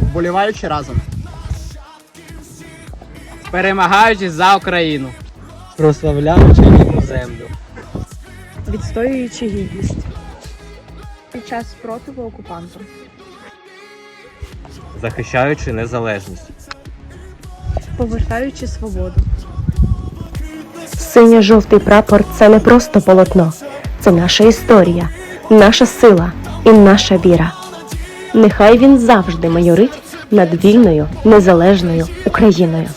Вболіваючи разом. перемагаючи за Україну, прославляючи рідну землю, Відстоюючи гідність. Під час спротиву окупанту. захищаючи незалежність. Повертаючи свободу. Синьо-жовтий прапор це не просто полотно, це наша історія, наша сила і наша віра. Нехай він завжди майорить над вільною, незалежною Україною.